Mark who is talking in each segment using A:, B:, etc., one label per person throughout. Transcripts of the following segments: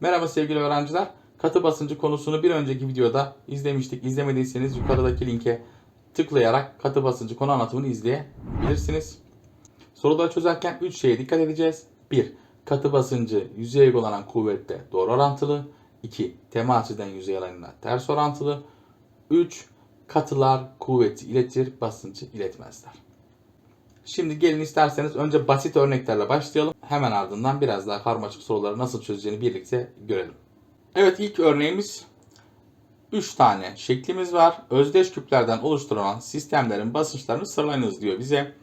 A: Merhaba sevgili öğrenciler. Katı basıncı konusunu bir önceki videoda izlemiştik. İzlemediyseniz yukarıdaki linke tıklayarak katı basıncı konu anlatımını izleyebilirsiniz. Soruları çözerken 3 şeye dikkat edeceğiz. 1. Katı basıncı yüzeye uygulanan kuvvetle doğru orantılı. 2. Temas eden yüzey alanına ters orantılı. 3. Katılar kuvveti iletir, basıncı iletmezler. Şimdi gelin isterseniz önce basit örneklerle başlayalım. Hemen ardından biraz daha karmaşık soruları nasıl çözeceğini birlikte görelim. Evet ilk örneğimiz 3 tane şeklimiz var. Özdeş küplerden oluşturulan sistemlerin basınçlarını sıralayınız diyor bize.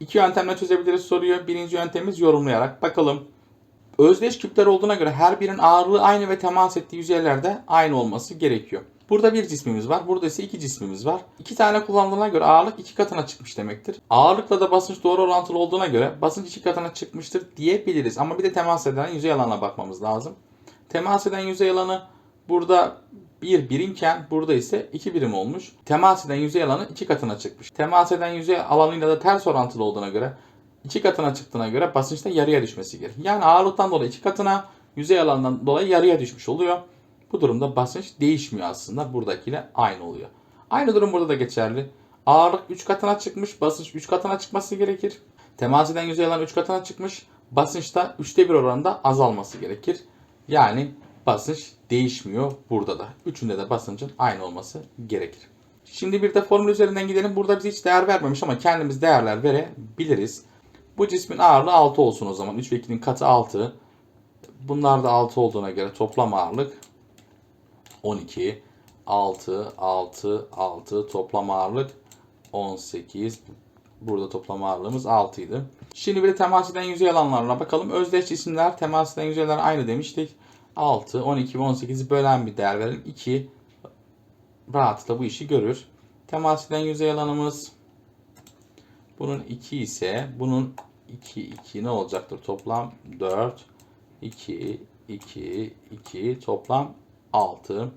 A: İki yöntemle çözebiliriz soruyu. Birinci yöntemimiz yorumlayarak. Bakalım. Özdeş küpler olduğuna göre her birinin ağırlığı aynı ve temas ettiği yüzeylerde aynı olması gerekiyor. Burada bir cismimiz var. Burada ise iki cismimiz var. İki tane kullanıldığına göre ağırlık iki katına çıkmış demektir. Ağırlıkla da basınç doğru orantılı olduğuna göre basınç iki katına çıkmıştır diyebiliriz. Ama bir de temas eden yüzey alanına bakmamız lazım. Temas eden yüzey alanı burada 1 birimken burada ise 2 birim olmuş. Temas eden yüzey alanı 2 katına çıkmış. Temas eden yüzey alanıyla da ters orantılı olduğuna göre 2 katına çıktığına göre basınçta yarıya düşmesi gerekir. Yani ağırlıktan dolayı 2 katına, yüzey alanından dolayı yarıya düşmüş oluyor. Bu durumda basınç değişmiyor aslında. Buradakiyle aynı oluyor. Aynı durum burada da geçerli. Ağırlık 3 katına çıkmış, basınç 3 katına çıkması gerekir. Temas eden yüzey alanı 3 katına çıkmış, basınçta 3'te 1 oranında azalması gerekir. Yani basınç değişmiyor burada da. Üçünde de basıncın aynı olması gerekir. Şimdi bir de formül üzerinden gidelim. Burada bize hiç değer vermemiş ama kendimiz değerler verebiliriz. Bu cismin ağırlığı 6 olsun o zaman. 3 ve 2'nin katı 6. Bunlar da 6 olduğuna göre toplam ağırlık 12. 6, 6, 6 toplam ağırlık 18. Burada toplam ağırlığımız 6 idi. Şimdi bir de temas eden yüzey alanlarına bakalım. Özdeş cisimler temas eden yüzeyler aynı demiştik. 6, 12 ve 18'i bölen bir değer verelim. 2 rahatlıkla bu işi görür. Temas eden yüzey alanımız bunun 2 ise bunun 2, 2 ne olacaktır? Toplam 4, 2, 2, 2 toplam 6.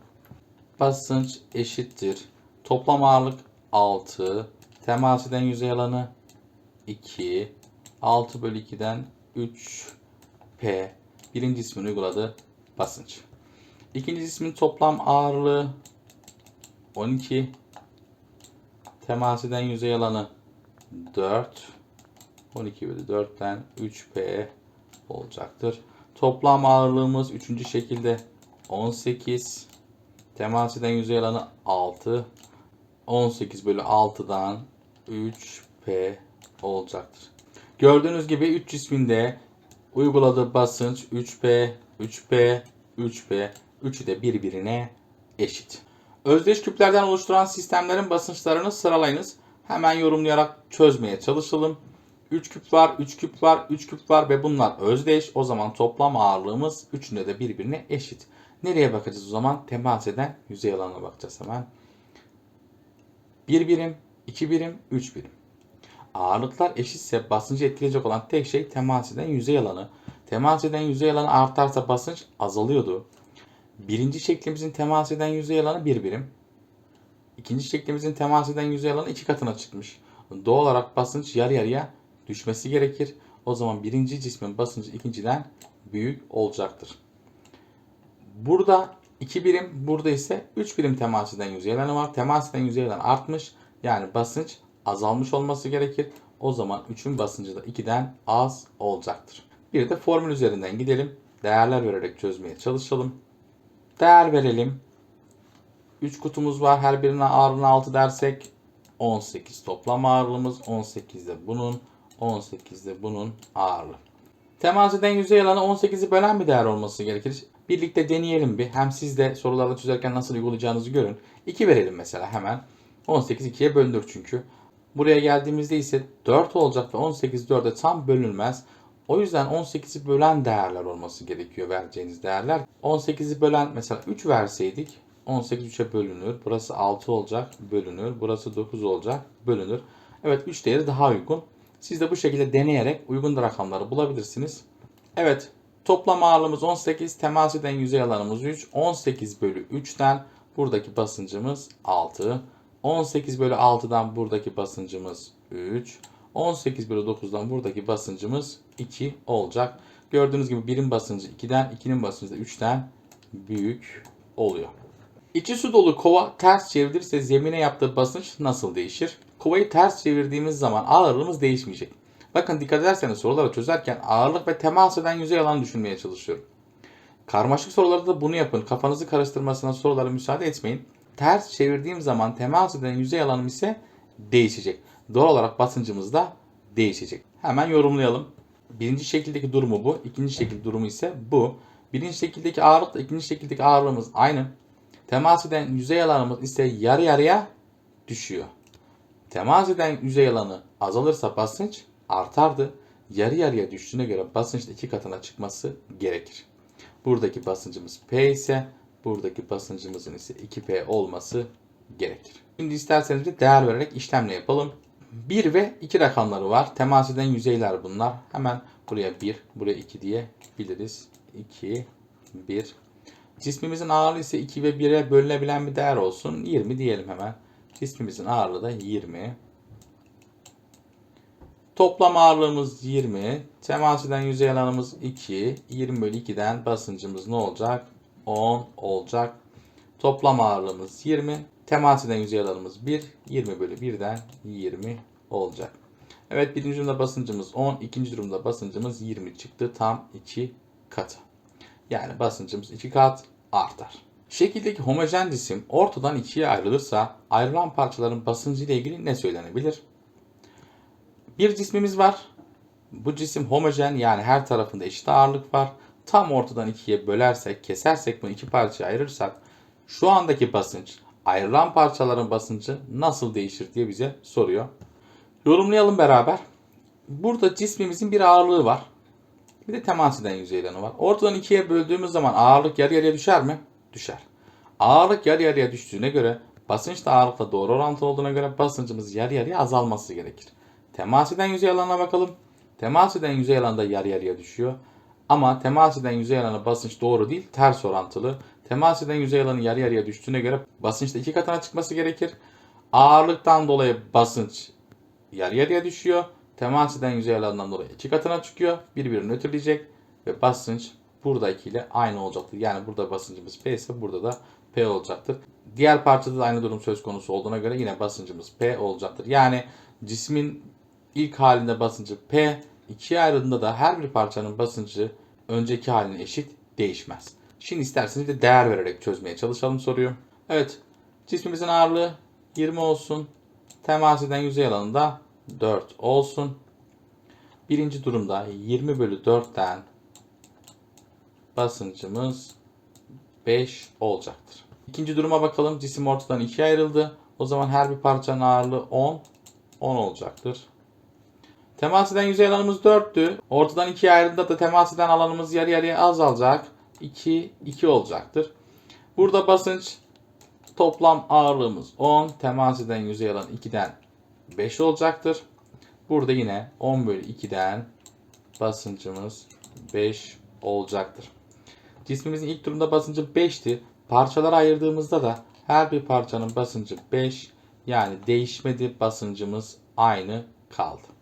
A: Basınç eşittir. Toplam ağırlık 6. Temas eden yüzey alanı 2. 6 bölü 2'den 3 P. Birinci ismin uyguladığı basınç. İkinci ismin toplam ağırlığı 12. Temas eden yüzey alanı 4. 12 bölü 4'ten 3P olacaktır. Toplam ağırlığımız 3. şekilde 18. Temas eden yüzey alanı 6. 18 bölü 6'dan 3P olacaktır. Gördüğünüz gibi 3 cisminde uyguladığı basınç 3P, 3P, 3P, üçü de birbirine eşit. Özdeş küplerden oluşturan sistemlerin basınçlarını sıralayınız. Hemen yorumlayarak çözmeye çalışalım. 3 küp var, 3 küp var, 3 küp var ve bunlar özdeş. O zaman toplam ağırlığımız üçünde de birbirine eşit. Nereye bakacağız o zaman? Temas eden yüzey alanına bakacağız hemen. 1 birim, 2 birim, 3 birim. Ağırlıklar eşitse basıncı etkileyecek olan tek şey temas eden yüzey alanı. Temas eden yüzey alanı artarsa basınç azalıyordu. Birinci şeklimizin temas eden yüzey alanı 1 birim. İkinci şeklimizin temas eden yüzey alanı 2 katına çıkmış. Doğal olarak basınç yarı yarıya düşmesi gerekir. O zaman birinci cismin basıncı ikinciden büyük olacaktır. Burada 2 birim, burada ise 3 birim temas eden yüzey alanı var. Temas eden yüzey alanı artmış. Yani basınç azalmış olması gerekir. O zaman 3'ün basıncı da 2'den az olacaktır. Bir de formül üzerinden gidelim. Değerler vererek çözmeye çalışalım. Değer verelim. 3 kutumuz var. Her birine ağırlığına 6 dersek 18 toplam ağırlığımız. 18 de bunun. 18 de bunun ağırlığı. Temas eden yüzey alanı 18'i bölen bir değer olması gerekir. Birlikte deneyelim bir. Hem siz de sorularda çözerken nasıl uygulayacağınızı görün. 2 verelim mesela hemen. 18 2'ye bölünür çünkü. Buraya geldiğimizde ise 4 olacak ve 18 4'e tam bölünmez. O yüzden 18'i bölen değerler olması gerekiyor vereceğiniz değerler. 18'i bölen mesela 3 verseydik 18 3'e bölünür. Burası 6 olacak bölünür. Burası 9 olacak bölünür. Evet 3 değeri daha uygun. Siz de bu şekilde deneyerek uygun rakamları bulabilirsiniz. Evet toplam ağırlığımız 18. Temas eden yüzey alanımız 3. 18 bölü 3'ten buradaki basıncımız 6. 18 bölü 6'dan buradaki basıncımız 3. 18 bölü 9'dan buradaki basıncımız 2 olacak. Gördüğünüz gibi birin basıncı 2'den, 2'nin basıncı da 3'ten büyük oluyor. İçi su dolu kova ters çevrilirse zemine yaptığı basınç nasıl değişir? Kovayı ters çevirdiğimiz zaman ağırlığımız değişmeyecek. Bakın dikkat ederseniz soruları çözerken ağırlık ve temas eden yüzey alanı düşünmeye çalışıyorum. Karmaşık sorularda da bunu yapın. Kafanızı karıştırmasına sorulara müsaade etmeyin. Ters çevirdiğim zaman temas eden yüzey alanım ise değişecek. Doğal olarak basıncımız da değişecek. Hemen yorumlayalım. Birinci şekildeki durumu bu. ikinci şekil durumu ise bu. Birinci şekildeki ağırlıkla ikinci şekildeki ağırlığımız aynı. Temas eden yüzey alanımız ise yarı yarıya düşüyor. Temas eden yüzey alanı azalırsa basınç artardı. Yarı yarıya düştüğüne göre basınç iki katına çıkması gerekir. Buradaki basıncımız P ise buradaki basıncımızın ise 2P olması gerekir. Şimdi isterseniz bir değer vererek işlemle yapalım. 1 ve 2 rakamları var. Temas eden yüzeyler bunlar. Hemen buraya 1, buraya 2 diyebiliriz. 2, 1. Cismimizin ağırlığı ise 2 ve 1'e bölünebilen bir değer olsun. 20 diyelim hemen. Cismimizin ağırlığı da 20. Toplam ağırlığımız 20. Temas eden yüzey alanımız 2. 20 bölü 2'den basıncımız ne olacak? 10 olacak. Toplam ağırlığımız 20. Temas eden yüzey alanımız 1. 20 bölü 1'den 20 olacak. Evet birinci durumda basıncımız 10. ikinci durumda basıncımız 20 çıktı. Tam 2 katı. Yani basıncımız 2 kat artar. Şekildeki homojen cisim ortadan ikiye ayrılırsa ayrılan parçaların basıncı ile ilgili ne söylenebilir? Bir cismimiz var. Bu cisim homojen yani her tarafında eşit ağırlık var. Tam ortadan ikiye bölersek, kesersek bunu iki parçaya ayırırsak şu andaki basınç ayrılan parçaların basıncı nasıl değişir diye bize soruyor. Yorumlayalım beraber. Burada cismimizin bir ağırlığı var. Bir de temas eden yüzeyleri var. Ortadan ikiye böldüğümüz zaman ağırlık yarı yarıya düşer mi? Düşer. Ağırlık yarı yarıya düştüğüne göre basınç da ağırlıkla doğru orantılı olduğuna göre basıncımız yarı yarıya azalması gerekir. Temas eden yüzey alanına bakalım. Temas eden yüzey alanı da yarı yarıya düşüyor. Ama temas eden yüzey alanı basınç doğru değil, ters orantılı. Temas eden yüzey alanı yarı yarıya düştüğüne göre basınç da iki katına çıkması gerekir. Ağırlıktan dolayı basınç yarı yarıya düşüyor. Temas eden yüzey alanından dolayı iki katına çıkıyor. Birbirini nötrleyecek ve basınç buradakiyle aynı olacaktır. Yani burada basıncımız P ise burada da P olacaktır. Diğer parçada da aynı durum söz konusu olduğuna göre yine basıncımız P olacaktır. Yani cismin ilk halinde basıncı P, ikiye ayrıldığında da her bir parçanın basıncı önceki haline eşit değişmez. Şimdi isterseniz bir değer vererek çözmeye çalışalım soruyu. Evet, cismimizin ağırlığı 20 olsun. Temas eden yüzey alanında 4 olsun. Birinci durumda 20 bölü 4'ten basıncımız 5 olacaktır. İkinci duruma bakalım. Cisim ortadan ikiye ayrıldı. O zaman her bir parçanın ağırlığı 10. 10 olacaktır. Temas eden yüzey alanımız 4'tü. Ortadan ikiye ayrıldığında da temas eden alanımız yarı yarıya azalacak. 2, 2 olacaktır. Burada basınç toplam ağırlığımız 10. Temas eden yüzey alanı 2'den 5 olacaktır. Burada yine 10 bölü 2'den basıncımız 5 olacaktır. Cismimizin ilk durumda basıncı 5'ti. Parçalara ayırdığımızda da her bir parçanın basıncı 5. Yani değişmedi basıncımız aynı kaldı.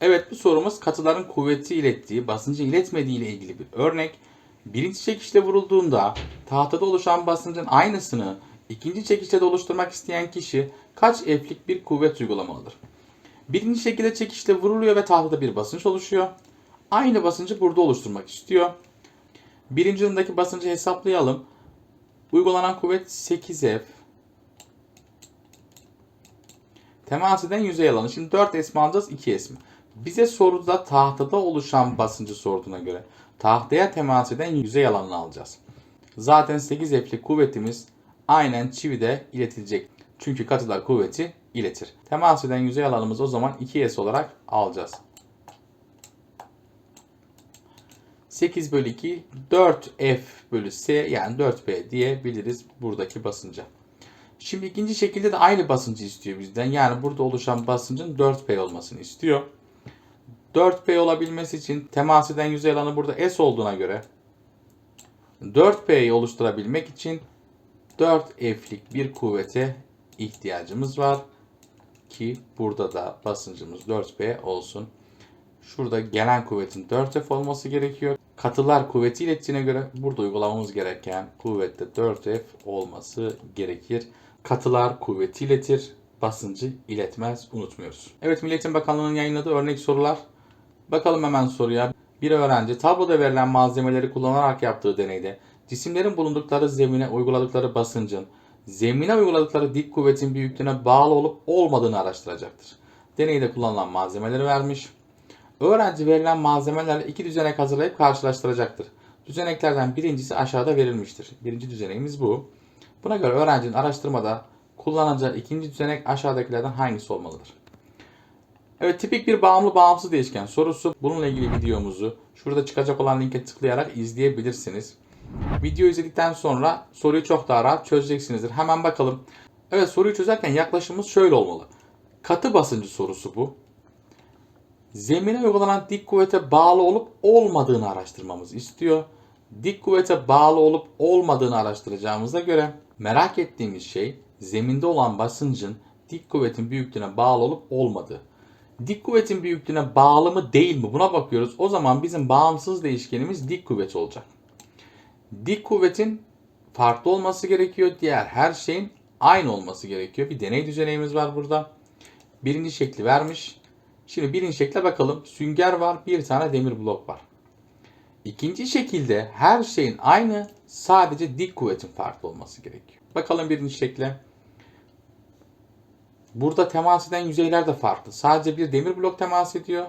A: Evet bu sorumuz katıların kuvveti ilettiği, basıncı iletmediği ile ilgili bir örnek. Birinci çekişle vurulduğunda tahtada oluşan basıncın aynısını ikinci çekişle de oluşturmak isteyen kişi kaç F'lik bir kuvvet uygulamalıdır? Birinci şekilde çekişle vuruluyor ve tahtada bir basınç oluşuyor. Aynı basıncı burada oluşturmak istiyor. Birinci durumdaki basıncı hesaplayalım. Uygulanan kuvvet 8F. Temas eden yüzey alanı. Şimdi 4S mi alacağız 2S mi? Bize soruda tahtada oluşan basıncı sorduğuna göre tahtaya temas eden yüzey alanını alacağız. Zaten 8F'lik kuvvetimiz aynen çivide iletilecek. Çünkü katılar kuvveti iletir. Temas eden yüzey alanımız o zaman 2S olarak alacağız. 8 bölü 2 4F bölü S yani 4P diyebiliriz buradaki basınca. Şimdi ikinci şekilde de aynı basıncı istiyor bizden. Yani burada oluşan basıncın 4P olmasını istiyor. 4P olabilmesi için temas eden yüzey alanı burada S olduğuna göre 4P'yi oluşturabilmek için 4F'lik bir kuvvete ihtiyacımız var ki burada da basıncımız 4P olsun. Şurada gelen kuvvetin 4F olması gerekiyor. Katılar kuvveti ilettiğine göre burada uygulamamız gereken kuvvette 4F olması gerekir. Katılar kuvveti iletir, basıncı iletmez unutmuyoruz. Evet Milli Eğitim Bakanlığı'nın yayınladığı örnek sorular. Bakalım hemen soruya. Bir öğrenci tabloda verilen malzemeleri kullanarak yaptığı deneyde cisimlerin bulundukları zemine uyguladıkları basıncın zemine uyguladıkları dik kuvvetin büyüklüğüne bağlı olup olmadığını araştıracaktır. Deneyde kullanılan malzemeleri vermiş. Öğrenci verilen malzemelerle iki düzenek hazırlayıp karşılaştıracaktır. Düzeneklerden birincisi aşağıda verilmiştir. Birinci düzeneğimiz bu. Buna göre öğrencinin araştırmada kullanacağı ikinci düzenek aşağıdakilerden hangisi olmalıdır? Evet tipik bir bağımlı bağımsız değişken sorusu. Bununla ilgili videomuzu şurada çıkacak olan linke tıklayarak izleyebilirsiniz. Video izledikten sonra soruyu çok daha rahat çözeceksinizdir. Hemen bakalım. Evet soruyu çözerken yaklaşımımız şöyle olmalı. Katı basıncı sorusu bu. Zemine uygulanan dik kuvvete bağlı olup olmadığını araştırmamızı istiyor. Dik kuvvete bağlı olup olmadığını araştıracağımıza göre merak ettiğimiz şey zeminde olan basıncın dik kuvvetin büyüklüğüne bağlı olup olmadığı. Dik kuvvetin büyüklüğüne bağlı mı değil mi buna bakıyoruz. O zaman bizim bağımsız değişkenimiz dik kuvvet olacak. Dik kuvvetin farklı olması gerekiyor. Diğer her şeyin aynı olması gerekiyor. Bir deney düzeneyimiz var burada. Birinci şekli vermiş. Şimdi birinci şekle bakalım. Sünger var, bir tane demir blok var. İkinci şekilde her şeyin aynı, sadece dik kuvvetin farklı olması gerekiyor. Bakalım birinci şekle. Burada temas eden yüzeyler de farklı. Sadece bir demir blok temas ediyor.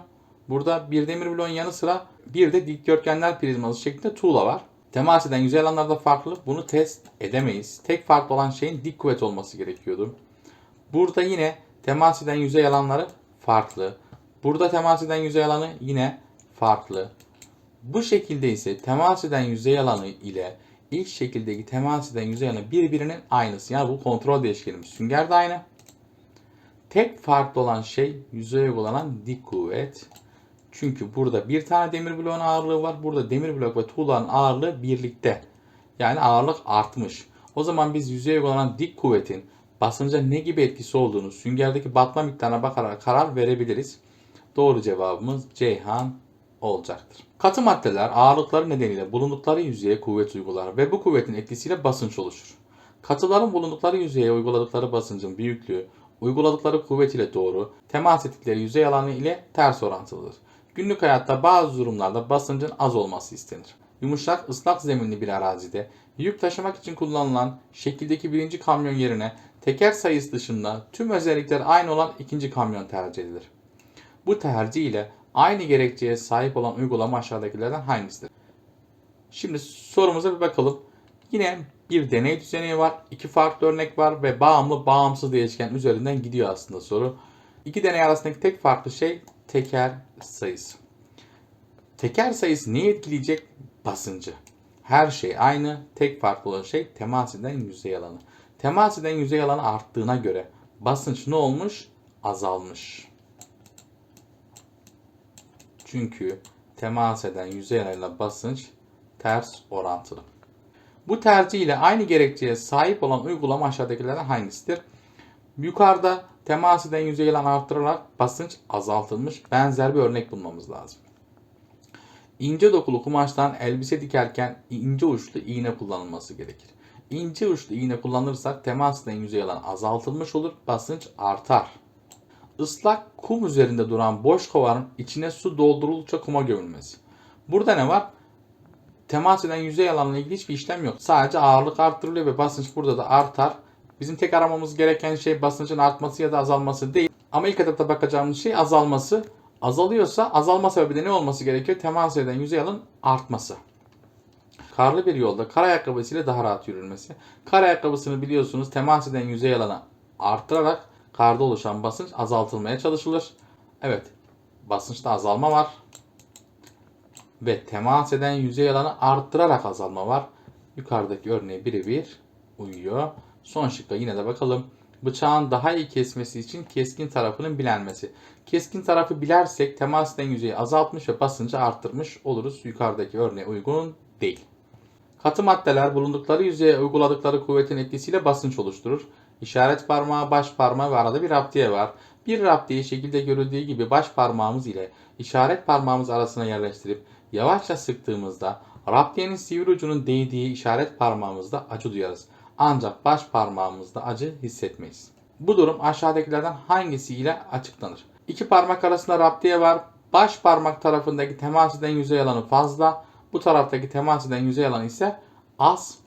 A: Burada bir demir bloğun yanı sıra bir de dikdörtgenler prizması şeklinde tuğla var. Temas eden yüzey alanlar da farklı. Bunu test edemeyiz. Tek farklı olan şeyin dik kuvvet olması gerekiyordu. Burada yine temas eden yüzey alanları farklı. Burada temas eden yüzey alanı yine farklı. Bu şekilde ise temas eden yüzey alanı ile ilk şekildeki temas eden yüzey alanı birbirinin aynısı. Yani bu kontrol değişkenimiz. Sünger de aynı. Tek farklı olan şey yüzeye uygulanan dik kuvvet. Çünkü burada bir tane demir bloğun ağırlığı var. Burada demir blok ve tuğlanın ağırlığı birlikte. Yani ağırlık artmış. O zaman biz yüzeye uygulanan dik kuvvetin basınca ne gibi etkisi olduğunu süngerdeki batma miktarına bakarak karar verebiliriz. Doğru cevabımız Ceyhan olacaktır. Katı maddeler ağırlıkları nedeniyle bulundukları yüzeye kuvvet uygular ve bu kuvvetin etkisiyle basınç oluşur. Katıların bulundukları yüzeye uyguladıkları basıncın büyüklüğü, uyguladıkları kuvvet ile doğru, temas ettikleri yüzey alanı ile ters orantılıdır. Günlük hayatta bazı durumlarda basıncın az olması istenir. Yumuşak, ıslak zeminli bir arazide yük taşımak için kullanılan şekildeki birinci kamyon yerine teker sayısı dışında tüm özellikleri aynı olan ikinci kamyon tercih edilir. Bu tercih ile aynı gerekçeye sahip olan uygulama aşağıdakilerden hangisidir? Şimdi sorumuza bir bakalım. Yine bir deney düzeni var, iki farklı örnek var ve bağımlı bağımsız değişken üzerinden gidiyor aslında soru. İki deney arasındaki tek farklı şey teker sayısı. Teker sayısı neyi etkileyecek? Basıncı. Her şey aynı, tek farklı olan şey temas eden yüzey alanı. Temas eden yüzey alanı arttığına göre basınç ne olmuş? Azalmış. Çünkü temas eden yüzey alanıyla basınç ters orantılı. Bu tercih ile aynı gerekçeye sahip olan uygulama aşağıdakilerden hangisidir? Yukarıda temas eden yüzey alanı arttırarak basınç azaltılmış benzer bir örnek bulmamız lazım. İnce dokulu kumaştan elbise dikerken ince uçlu iğne kullanılması gerekir. İnce uçlu iğne kullanırsak temas eden yüzey alanı azaltılmış olur, basınç artar. Islak kum üzerinde duran boş kovanın içine su dolduruldukça kuma gömülmesi. Burada ne var? Temas eden yüzey alanına ilgili hiçbir işlem yok. Sadece ağırlık arttırılıyor ve basınç burada da artar. Bizim tek aramamız gereken şey basıncın artması ya da azalması değil. Ama ilk etapta bakacağımız şey azalması. Azalıyorsa azalma sebebi de ne olması gerekiyor? Temas eden yüzey alanın artması. Karlı bir yolda kar ayakkabısıyla daha rahat yürünmesi. Kar ayakkabısını biliyorsunuz temas eden yüzey alanı arttırarak karda oluşan basınç azaltılmaya çalışılır. Evet, basınçta azalma var. Ve temas eden yüzey alanı arttırarak azalma var. Yukarıdaki örneğe birebir uyuyor. Son şıkka yine de bakalım. Bıçağın daha iyi kesmesi için keskin tarafının bilenmesi. Keskin tarafı bilersek temas eden yüzeyi azaltmış ve basıncı arttırmış oluruz. Yukarıdaki örneğe uygun değil. Katı maddeler bulundukları yüzeye uyguladıkları kuvvetin etkisiyle basınç oluşturur. İşaret parmağı, baş parmağı ve arada bir raptiye var. Bir raptiyi şekilde görüldüğü gibi baş parmağımız ile işaret parmağımız arasına yerleştirip yavaşça sıktığımızda raptiyenin sivri ucunun değdiği işaret parmağımızda acı duyarız. Ancak baş parmağımızda acı hissetmeyiz. Bu durum aşağıdakilerden hangisiyle açıklanır? İki parmak arasında raptiye var. Baş parmak tarafındaki temas eden yüzey alanı fazla. Bu taraftaki temas eden yüzey alanı ise az.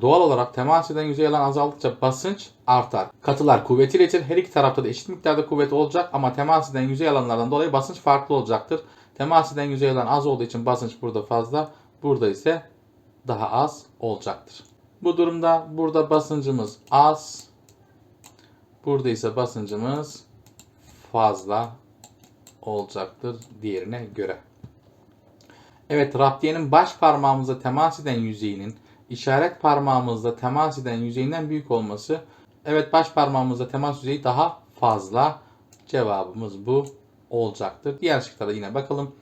A: Doğal olarak temas eden yüzey alan azaldıkça basınç artar. Katılar kuvvetiyle itir. Her iki tarafta da eşit miktarda kuvvet olacak ama temas eden yüzey alanlardan dolayı basınç farklı olacaktır. Temas eden yüzey alan az olduğu için basınç burada fazla. Burada ise daha az olacaktır. Bu durumda burada basıncımız az. Burada ise basıncımız fazla olacaktır diğerine göre. Evet, raptiyenin baş parmağımıza temas eden yüzeyinin işaret parmağımızla temas eden yüzeyinden büyük olması. Evet, baş parmağımızla temas yüzeyi daha fazla. Cevabımız bu olacaktır. Diğer şıklara yine bakalım.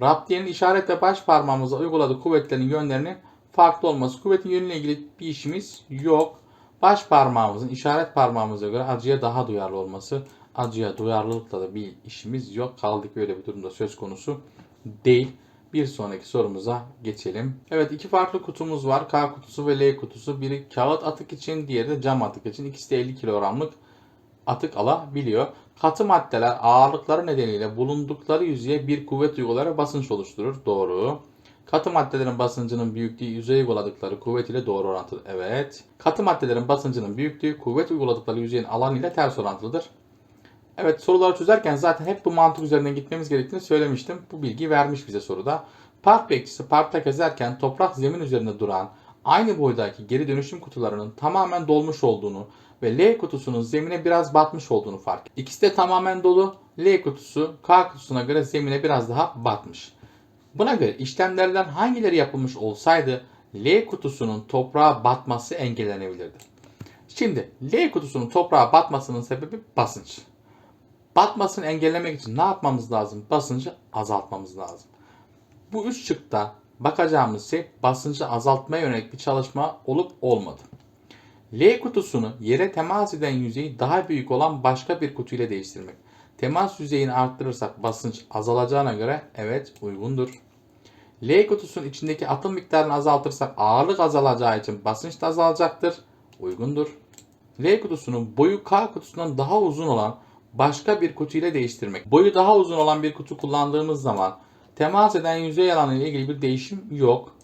A: Raptiyenin işaret ve baş parmağımıza uyguladığı kuvvetlerin yönlerinin farklı olması. Kuvvetin yönüyle ilgili bir işimiz yok. Baş parmağımızın işaret parmağımıza göre acıya daha duyarlı olması. Acıya duyarlılıkla da bir işimiz yok. Kaldık böyle bir durumda söz konusu değil. Bir sonraki sorumuza geçelim. Evet iki farklı kutumuz var. K kutusu ve L kutusu. Biri kağıt atık için, diğeri de cam atık için. İkisi de 50 kilogramlık atık alabiliyor. Katı maddeler ağırlıkları nedeniyle bulundukları yüzeye bir kuvvet uyguları basınç oluşturur. Doğru. Katı maddelerin basıncının büyüklüğü yüzeye uyguladıkları kuvvet ile doğru orantılı. Evet. Katı maddelerin basıncının büyüklüğü kuvvet uyguladıkları yüzeyin alanı ile ters orantılıdır. Evet soruları çözerken zaten hep bu mantık üzerinden gitmemiz gerektiğini söylemiştim. Bu bilgi vermiş bize soruda. Park bekçisi parkta gezerken toprak zemin üzerinde duran aynı boydaki geri dönüşüm kutularının tamamen dolmuş olduğunu ve L kutusunun zemine biraz batmış olduğunu fark etti. İkisi de tamamen dolu. L kutusu K kutusuna göre zemine biraz daha batmış. Buna göre işlemlerden hangileri yapılmış olsaydı L kutusunun toprağa batması engellenebilirdi. Şimdi L kutusunun toprağa batmasının sebebi basınç. Batmasını engellemek için ne yapmamız lazım? Basıncı azaltmamız lazım. Bu üç şıkta bakacağımız şey basıncı azaltmaya yönelik bir çalışma olup olmadı. L kutusunu yere temas eden yüzeyi daha büyük olan başka bir kutu ile değiştirmek. Temas yüzeyini arttırırsak basınç azalacağına göre evet uygundur. L kutusunun içindeki atım miktarını azaltırsak ağırlık azalacağı için basınç da azalacaktır. Uygundur. L kutusunun boyu K kutusundan daha uzun olan başka bir kutu ile değiştirmek. Boyu daha uzun olan bir kutu kullandığımız zaman temas eden yüzey alanı ile ilgili bir değişim yok.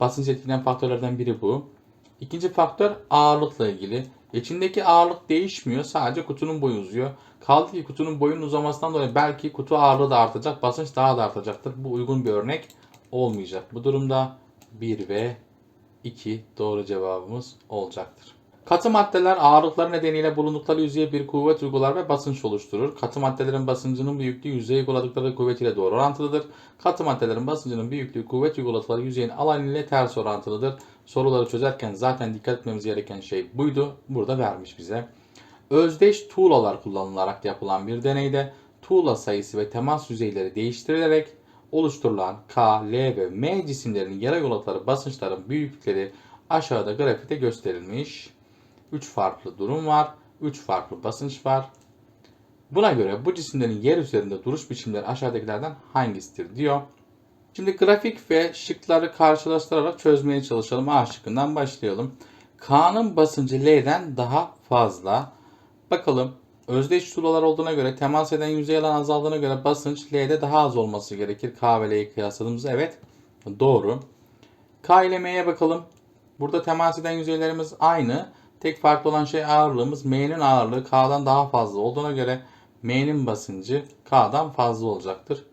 A: Basınç etkileyen faktörlerden biri bu. İkinci faktör ağırlıkla ilgili. İçindeki ağırlık değişmiyor. Sadece kutunun boyu uzuyor. Kaldı ki kutunun boyunun uzamasından dolayı belki kutu ağırlığı da artacak. Basınç daha da artacaktır. Bu uygun bir örnek olmayacak. Bu durumda 1 ve 2 doğru cevabımız olacaktır. Katı maddeler ağırlıkları nedeniyle bulundukları yüzeye bir kuvvet uygular ve basınç oluşturur. Katı maddelerin basıncının büyüklüğü yüzeye uyguladıkları kuvvet ile doğru orantılıdır. Katı maddelerin basıncının büyüklüğü kuvvet uyguladıkları yüzeyin alanı ile ters orantılıdır. Soruları çözerken zaten dikkat etmemiz gereken şey buydu. Burada vermiş bize. Özdeş tuğlalar kullanılarak yapılan bir deneyde tuğla sayısı ve temas yüzeyleri değiştirilerek oluşturulan K, L ve M cisimlerinin yere yolladıkları basınçların büyüklükleri aşağıda grafikte gösterilmiş. 3 farklı durum var. 3 farklı basınç var. Buna göre bu cisimlerin yer üzerinde duruş biçimleri aşağıdakilerden hangisidir diyor. Şimdi grafik ve şıkları karşılaştırarak çözmeye çalışalım. A şıkkından başlayalım. K'nın basıncı L'den daha fazla. Bakalım özdeş tuğlalar olduğuna göre temas eden yüzey alan azaldığına göre basınç L'de daha az olması gerekir. K ve L'yi kıyasladığımızda evet doğru. K ile M'ye bakalım. Burada temas eden yüzeylerimiz aynı. Tek farklı olan şey ağırlığımız. M'nin ağırlığı K'dan daha fazla olduğuna göre M'nin basıncı K'dan fazla olacaktır.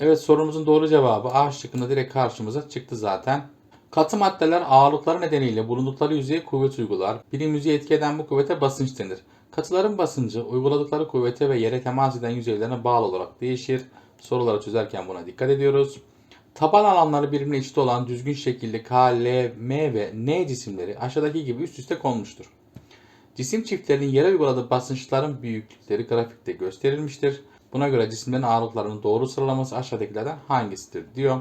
A: Evet sorumuzun doğru cevabı A şıkkında direkt karşımıza çıktı zaten. Katı maddeler ağırlıkları nedeniyle bulundukları yüzeye kuvvet uygular. Birim yüzeye etki eden bu kuvvete basınç denir. Katıların basıncı uyguladıkları kuvvete ve yere temas eden yüzeylerine bağlı olarak değişir. Soruları çözerken buna dikkat ediyoruz. Taban alanları birbirine eşit olan düzgün şekilde K, L, M ve N cisimleri aşağıdaki gibi üst üste konmuştur. Cisim çiftlerinin yere uyguladığı basınçların büyüklükleri grafikte gösterilmiştir. Buna göre cisimlerin ağırlıklarının doğru sıralaması aşağıdakilerden hangisidir diyor.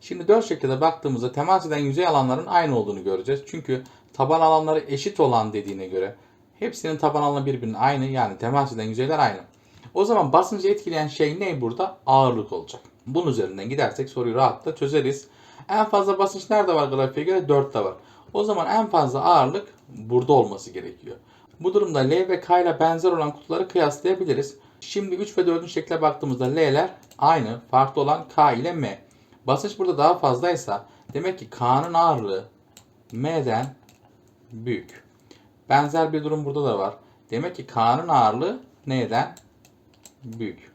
A: Şimdi dört şekilde baktığımızda temas eden yüzey alanların aynı olduğunu göreceğiz. Çünkü taban alanları eşit olan dediğine göre Hepsinin taban alanı birbirinin aynı yani temas eden yüzeyler aynı. O zaman basıncı etkileyen şey ne burada? Ağırlık olacak. Bunun üzerinden gidersek soruyu rahatla çözeriz. En fazla basınç nerede var grafiğe göre? 4'te var. O zaman en fazla ağırlık burada olması gerekiyor. Bu durumda L ve K ile benzer olan kutuları kıyaslayabiliriz. Şimdi 3 ve 4. şekle baktığımızda L'ler aynı. Farklı olan K ile M. Basınç burada daha fazlaysa demek ki K'nın ağırlığı M'den büyük. Benzer bir durum burada da var. Demek ki K'nın ağırlığı N'den büyük.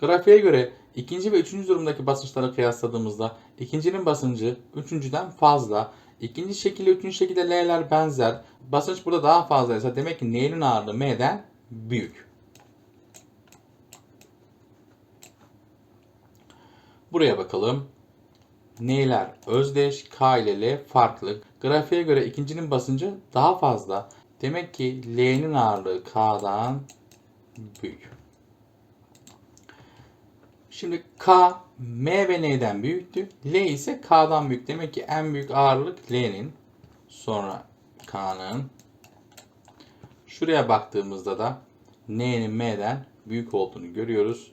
A: Grafiğe göre ikinci ve üçüncü durumdaki basınçları kıyasladığımızda ikincinin basıncı üçüncüden fazla. İkinci şekilde üçüncü şekilde L'ler benzer. Basınç burada daha fazlaysa demek ki N'nin ağırlığı M'den büyük. Buraya bakalım. N'ler özdeş, K ile L farklı. Grafiğe göre ikincinin basıncı daha fazla. Demek ki L'nin ağırlığı K'dan büyük. Şimdi K, M ve N'den büyüktü. L ise K'dan büyük. Demek ki en büyük ağırlık L'nin. Sonra K'nın. Şuraya baktığımızda da N'nin M'den büyük olduğunu görüyoruz.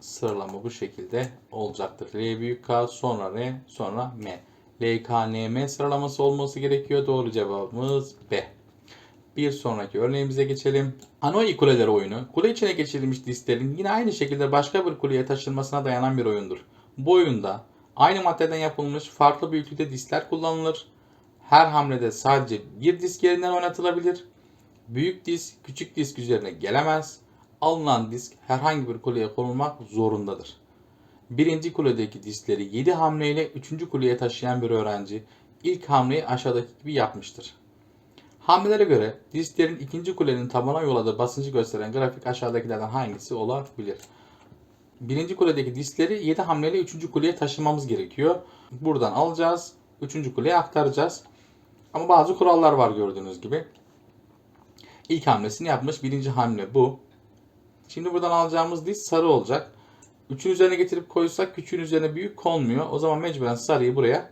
A: Sıralama bu şekilde olacaktır. L büyük K, sonra R, sonra M. L, K, N, M sıralaması olması gerekiyor. Doğru cevabımız B. Bir sonraki örneğimize geçelim. Hanoi kuleleri oyunu, kule içine geçirilmiş disklerin yine aynı şekilde başka bir kuleye taşınmasına dayanan bir oyundur. Bu oyunda aynı maddeden yapılmış farklı büyüklükte diskler kullanılır. Her hamlede sadece bir disk yerinden oynatılabilir. Büyük disk küçük disk üzerine gelemez. Alınan disk herhangi bir kuleye konulmak zorundadır. Birinci kuledeki diskleri 7 hamleyle 3. kuleye taşıyan bir öğrenci ilk hamleyi aşağıdaki gibi yapmıştır. Hamlelere göre disklerin ikinci kulenin tabana yolladığı basıncı gösteren grafik aşağıdakilerden hangisi olabilir? Birinci kuledeki diskleri 7 hamleyle 3. kuleye taşımamız gerekiyor. Buradan alacağız. 3. kuleye aktaracağız. Ama bazı kurallar var gördüğünüz gibi. İlk hamlesini yapmış. Birinci hamle bu. Şimdi buradan alacağımız disk sarı olacak. 3'ün üzerine getirip koysak küçüğün üzerine büyük konmuyor. O zaman mecburen sarıyı buraya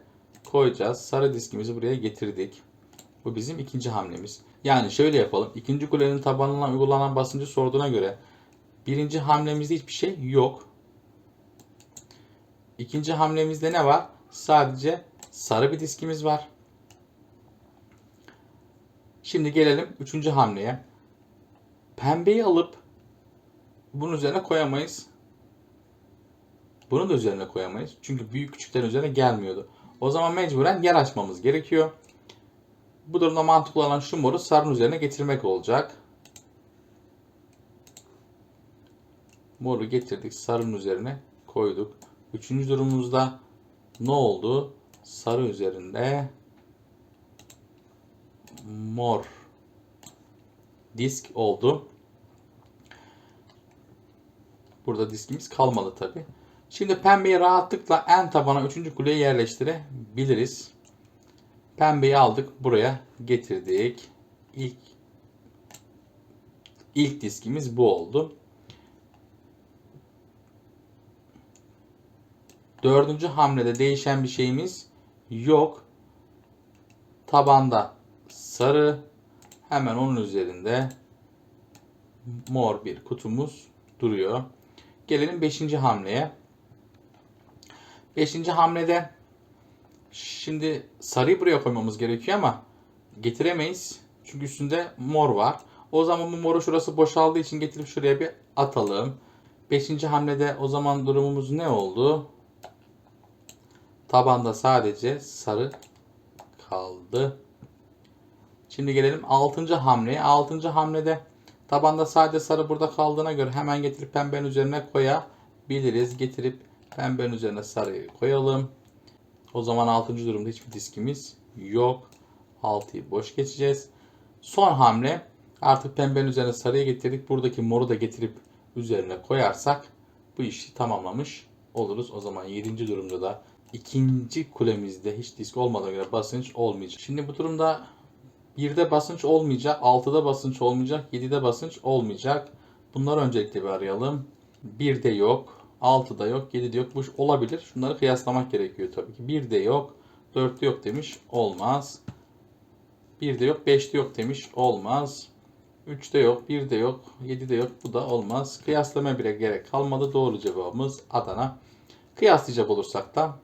A: koyacağız. Sarı diskimizi buraya getirdik. Bu bizim ikinci hamlemiz. Yani şöyle yapalım. İkinci kulenin tabanına uygulanan basıncı sorduğuna göre birinci hamlemizde hiçbir şey yok. İkinci hamlemizde ne var? Sadece sarı bir diskimiz var. Şimdi gelelim üçüncü hamleye. Pembeyi alıp bunun üzerine koyamayız. Bunu da üzerine koyamayız. Çünkü büyük küçüklerin üzerine gelmiyordu. O zaman mecburen yer açmamız gerekiyor. Bu durumda mantıklı olan şu moru sarının üzerine getirmek olacak. Moru getirdik sarının üzerine koyduk. Üçüncü durumumuzda ne oldu? Sarı üzerinde mor disk oldu. Burada diskimiz kalmadı tabi. Şimdi pembeyi rahatlıkla en tabana 3. kuleye yerleştirebiliriz. Pembeyi aldık buraya getirdik. İlk ilk diskimiz bu oldu. Dördüncü hamlede değişen bir şeyimiz yok. Tabanda sarı. Hemen onun üzerinde mor bir kutumuz duruyor. Gelelim 5. hamleye. 5. hamlede şimdi sarıyı buraya koymamız gerekiyor ama getiremeyiz. Çünkü üstünde mor var. O zaman bu moru şurası boşaldığı için getirip şuraya bir atalım. 5. hamlede o zaman durumumuz ne oldu? Tabanda sadece sarı kaldı. Şimdi gelelim 6. hamleye. 6. hamlede tabanda sadece sarı burada kaldığına göre hemen getirip pembenin üzerine koyabiliriz. Getirip pembenin üzerine sarıyı koyalım. O zaman 6. durumda hiçbir diskimiz yok. 6'yı boş geçeceğiz. Son hamle artık pembenin üzerine sarıyı getirdik. Buradaki moru da getirip üzerine koyarsak bu işi tamamlamış oluruz. O zaman 7. durumda da ikinci kulemizde hiç disk olmadığına göre basınç olmayacak. Şimdi bu durumda 1'de basınç olmayacak, 6'da basınç olmayacak, 7'de basınç olmayacak. Bunları öncelikle bir arayalım. 1'de yok, 6'da yok, 7'de yok. Bu olabilir. Şunları kıyaslamak gerekiyor tabii ki. 1'de yok, 4'te yok demiş. Olmaz. 1'de yok, 5'te yok demiş. Olmaz. 3'te yok, 1'de yok, 7'de yok. Bu da olmaz. Kıyaslamaya bile gerek kalmadı. Doğru cevabımız Adana. Kıyaslayacak olursak da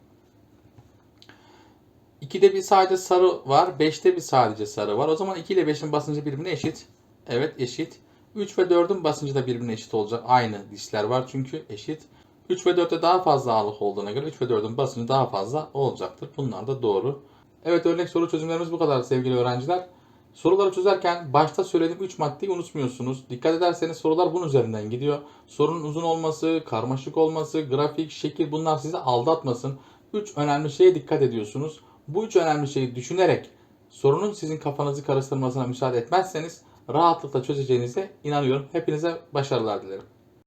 A: 2'de bir sadece sarı var. 5'te bir sadece sarı var. O zaman 2 ile 5'in basıncı birbirine eşit. Evet eşit. 3 ve 4'ün basıncı da birbirine eşit olacak. Aynı dişler var çünkü eşit. 3 ve 4'te daha fazla ağırlık olduğuna göre 3 ve 4'ün basıncı daha fazla olacaktır. Bunlar da doğru. Evet örnek soru çözümlerimiz bu kadar sevgili öğrenciler. Soruları çözerken başta söylediğim 3 maddeyi unutmuyorsunuz. Dikkat ederseniz sorular bunun üzerinden gidiyor. Sorunun uzun olması, karmaşık olması, grafik, şekil bunlar sizi aldatmasın. 3 önemli şeye dikkat ediyorsunuz. Bu üç önemli şeyi düşünerek sorunun sizin kafanızı karıştırmasına müsaade etmezseniz rahatlıkla çözeceğinize inanıyorum. Hepinize başarılar dilerim.